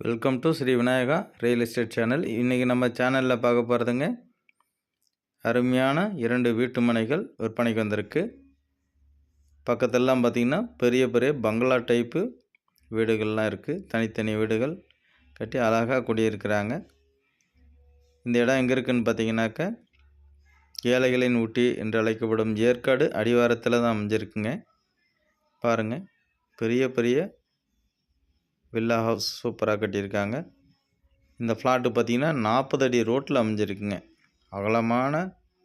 Welcome to Shri Vinayaka real estate channel இன்றைக்கி நம்ம சேனலில் பார்க்க போகிறதுங்க அருமையான இரண்டு வீட்டு மனைகள் விற்பனைக்கு வந்திருக்கு. பக்கத்தெல்லாம் பார்த்திங்கன்னா பெரிய பெரிய பங்களா டைப்பு வீடுகள்லாம் இருக்குது தனித்தனி வீடுகள் கட்டி அழகாக குடியிருக்கிறாங்க. இந்த இடம் எங்கே இருக்குதுன்னு பார்த்தீங்கன்னாக்க ஏழைகளின் ஊட்டி என்று அழைக்கப்படும் ஏற்காடு அடிவாரத்தில் தான் அமைஞ்சிருக்குங்க. பாருங்கள் பெரிய பெரிய வில்லா ஹவுஸ் சூப்பராக கட்டியிருக்காங்க. இந்த ஃப்ளாட்டு பார்த்திங்கன்னா நாற்பது அடி ரோட்டில் அமைஞ்சிருக்குங்க. அகலமான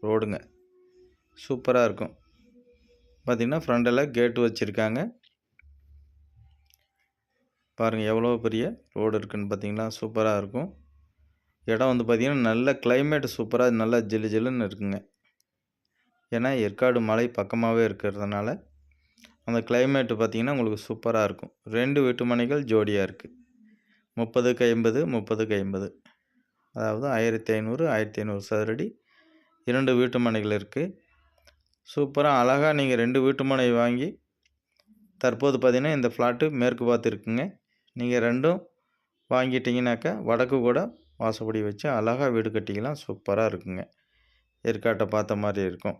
ரோடுங்க. சூப்பராக இருக்கும். பார்த்திங்கன்னா ஃப்ரண்டில் கேட்டு வச்சுருக்காங்க. பாருங்கள் எவ்வளோ பெரிய ரோடு இருக்குதுன்னு பார்த்தீங்களா சூப்பராக இருக்கும். இடம் வந்து பார்த்திங்கன்னா நல்ல கிளைமேட் சூப்பராக நல்லா ஜில்லு ஜில்லுன்னு இருக்குங்க. ஏன்னா ஏற்காடு மலை பக்கமாகவே இருக்கிறதுனால அந்த கிளைமேட்டு பார்த்திங்கன்னா உங்களுக்கு சூப்பராக இருக்கும். ரெண்டு வீட்டுமனைகள் ஜோடியாக இருக்குது முப்பதுக்கு ஐம்பது முப்பதுக்கு ஐம்பது அதாவது ஆயிரத்தி ஐநூறு ஆயிரத்தி ஐநூறு சதுரடி இரண்டு வீட்டுமனைகள் இருக்குது சூப்பராக அழகாக நீங்கள் ரெண்டு வீட்டுமனை வாங்கி தற்போது பார்த்திங்கன்னா இந்த ஃப்ளாட்டு மேற்கு பார்த்து இருக்குங்க. நீங்கள் ரெண்டும் வாங்கிட்டிங்கனாக்கா வடக்கு கூட வாசப்படி வச்சு அழகாக வீடு கட்டிக்கலாம். சூப்பராக இருக்குங்க. ஏற்காட்டை பார்த்த மாதிரி இருக்கும்.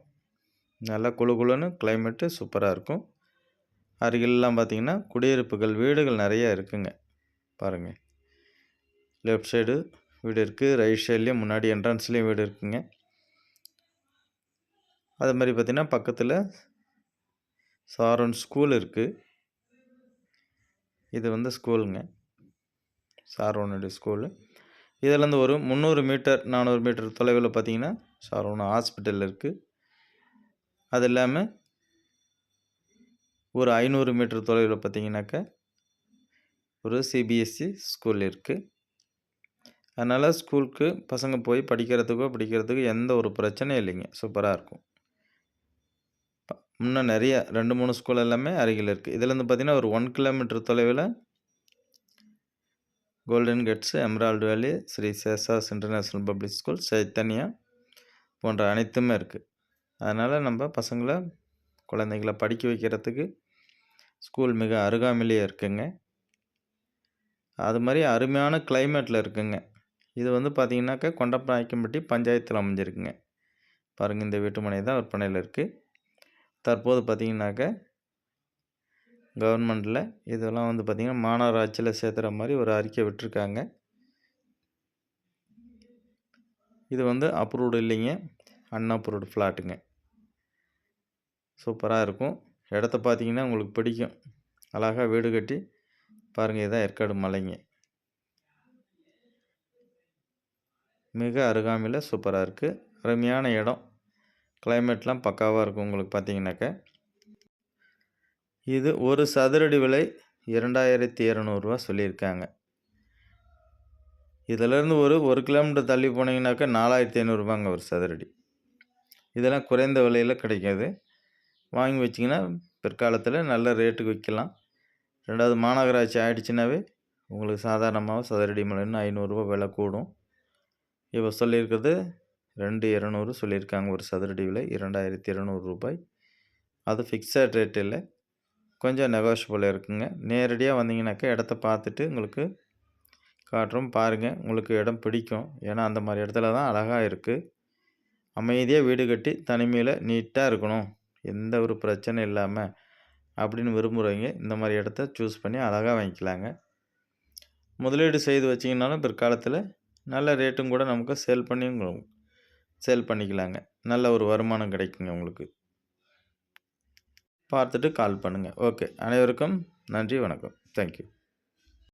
நல்லா குழு குழுன்னு கிளைமேட்டு சூப்பராக இருக்கும். அருகிலெலாம் பார்த்திங்கன்னா குடியிருப்புகள் வீடுகள் நிறைய இருக்குங்க. பாருங்கள் லெஃப்ட் சைடு வீடு இருக்குது ரைட் சைட்லேயும் முன்னாடி என்ட்ரன்ஸ்லேயும் வீடு இருக்குங்க. அது மாதிரி பார்த்திங்கன்னா பக்கத்தில் சாரன் ஸ்கூல் இருக்குது இது வந்து ஸ்கூலுங்க சாரோனுடைய ஸ்கூலு இதிலேருந்து ஒரு முந்நூறு மீட்டர் நானூறு மீட்டர் தொலைவில் பார்த்திங்கன்னா சாரோன் ஹாஸ்பிட்டல் இருக்குது அது இல்லாமல் ஒரு ஐநூறு மீட்டர் தொலைவில் பார்த்தீங்கன்னாக்கா ஒரு சிபிஎஸ்சி ஸ்கூல் இருக்குது அதனால் ஸ்கூலுக்கு பசங்க போய் படிக்கிறதுக்கோ படிக்கிறதுக்கோ எந்த ஒரு பிரச்சனையும் இல்லைங்க. சூப்பராக இருக்கும். இன்னும் நிறைய ரெண்டு மூணு ஸ்கூல் எல்லாமே அருகில் இருக்குது இதுலேருந்து பார்த்திங்கன்னா ஒரு ஒன் கிலோமீட்டர் தொலைவில் golden gates emerald valley Shri சேசாஸ் international public school Chaitanya போன்ற அனைத்துமே இருக்குது அதனால் நம்ம பசங்களை குழந்தைங்கள படிக்க வைக்கிறதுக்கு ஸ்கூல் மிக அருகாமையிலே இருக்குங்க. அது மாதிரி அருமையான கிளைமேட்டில் இருக்குங்க. இது வந்து பார்த்திங்கனாக்கா கொண்டப்பாய்க்கம்பட்டி பஞ்சாயத்தில் அமைஞ்சிருக்குங்க. பாருங்கள் இந்த வீட்டுமனை தான் விற்பனையில் இருக்குது தற்போது பார்த்திங்கனாக்கா கவர்மெண்ட்டில் இதெல்லாம் வந்து பார்த்திங்கன்னா மாநகராட்சியில் சேர்த்துற மாதிரி ஒரு அறிக்கை விட்டுருக்காங்க. இது வந்து அப்ரூவ்டு இல்லைங்க. அன்அப்ரூவ்டு ஃப்ளாட்டுங்க சூப்பராக இருக்கும். இடத்த பார்த்தீங்கன்னா உங்களுக்கு பிடிக்கும். அழகாக வீடு கட்டி பாருங்கள் இதுதான் ஏற்காடு மலைங்க. மிக அருகாமையில் சூப்பராக இருக்குது அருமையான இடம். கிளைமேட்லாம் பக்காவாக இருக்கும் உங்களுக்கு பார்த்தீங்கன்னாக்க இது ஒரு சதுரடி விலை இரண்டாயிரத்தி இரநூறுவா சொல்லியிருக்காங்க. இதிலேருந்து ஒரு ஒரு கிலோமீட்டர் தள்ளி போனீங்கன்னாக்கா நாலாயிரத்தி ஐநூறுரூபாங்க ஒரு சதுரடி. இதெல்லாம் குறைந்த விலையில் கிடைக்காது. வாங்கி வச்சிங்கன்னா பிற்காலத்தில் நல்ல ரேட்டுக்கு விற்கலாம் ரெண்டாவது மாநகராட்சி ஆகிடுச்சினாவே உங்களுக்கு சாதாரணமாக சதுரடி மலைன்னு ஐநூறுரூவா விலை கூடும். இப்போ சொல்லியிருக்கிறது ரெண்டு இரநூறு சொல்லியிருக்காங்க ஒரு சதுரடி விலை இரண்டாயிரத்தி இரநூறு ரூபாய். அது ஃபிக்ஸட் ரேட் இல்லை. கொஞ்சம் நெகோஷியபிள் இருக்குங்க. நேரடியாக வந்தீங்கன்னாக்கா இடத்த பார்த்துட்டு உங்களுக்கு காட்டுறோம். பாருங்கள் உங்களுக்கு இடம் பிடிக்கும். ஏன்னா அந்த மாதிரி இடத்துல தான் அழகாக இருக்குது அமைதியாக வீடு கட்டி தனிமையில் நீட்டாக இருக்கணும். எந்த ஒரு பிரச்சனை இல்லாமல் அப்படின்னு விரும்புகிறவங்க இந்த மாதிரி இடத்த சூஸ் பண்ணி அழகாக வாங்கிக்கலாங்க. முதலீடு செய்து வச்சிங்கனாலும் பிற்காலத்தில் நல்ல ரேட்டும் கூட நமக்கு சேல் பண்ணியும் சேல் பண்ணிக்கலாங்க. நல்ல ஒரு வருமானம் கிடைக்குங்க உங்களுக்கு. பார்த்துட்டு கால் பண்ணுங்கள் ஓகே அனைவருக்கும் நன்றி வணக்கம். தேங்க்யூ